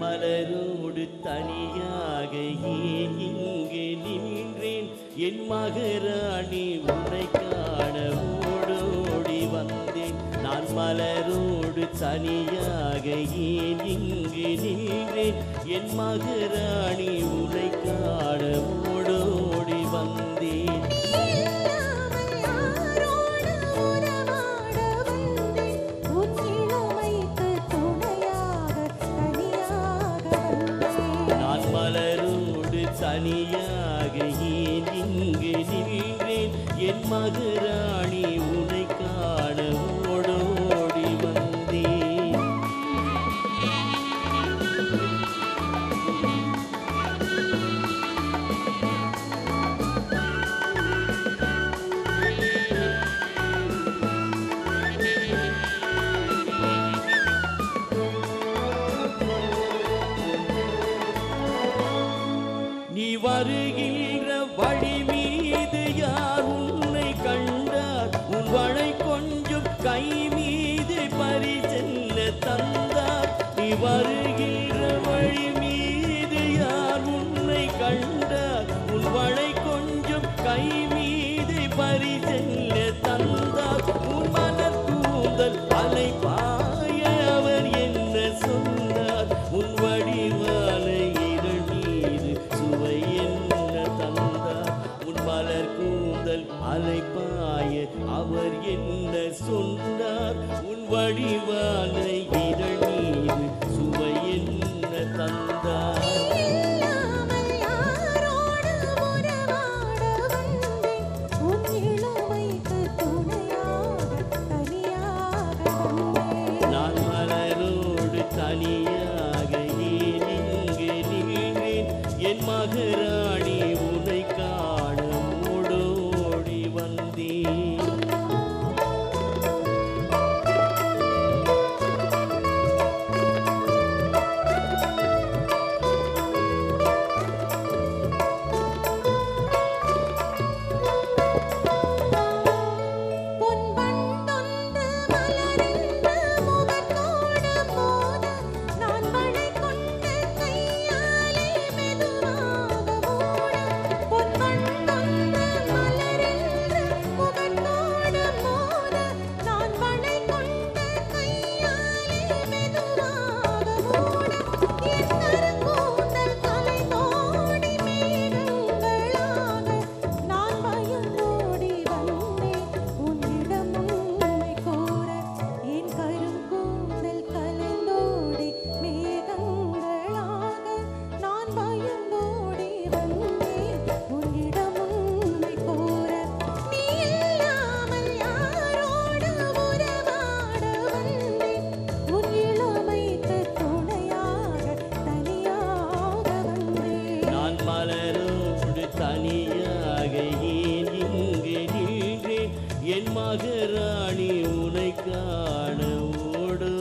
மலரோடு தனியாக ஏன் இங்கு நின்றேன். என் மகராணி உன்னை காண ஓடோடி வந்தேன். நான் மலரோடு தனியாக ஏன் இங்கு நின்றேன்? என் மகராணி உன்னை காண ஓடோடி வந்தேன். என் உனை காண ஓடோடி வந்தே. நீ வருகி தந்தார் வருகின்ற வழி மீது யார் உன்னை கண்டார் உன் வளை கொஞ்சம் கை மீது பரிசெல்ல தந்தார் உன் மன கூந்தல் அலை பாய அவர் என்ன சொன்னார்? உன் வடிவான இதழ் மீது சுவை என்ன தந்தார்? உன் மலர் கூந்தல் அலை பாய அவர் என்ன சொன்னார்? உன் வடிவான ராணி உனை காண ஓடும்.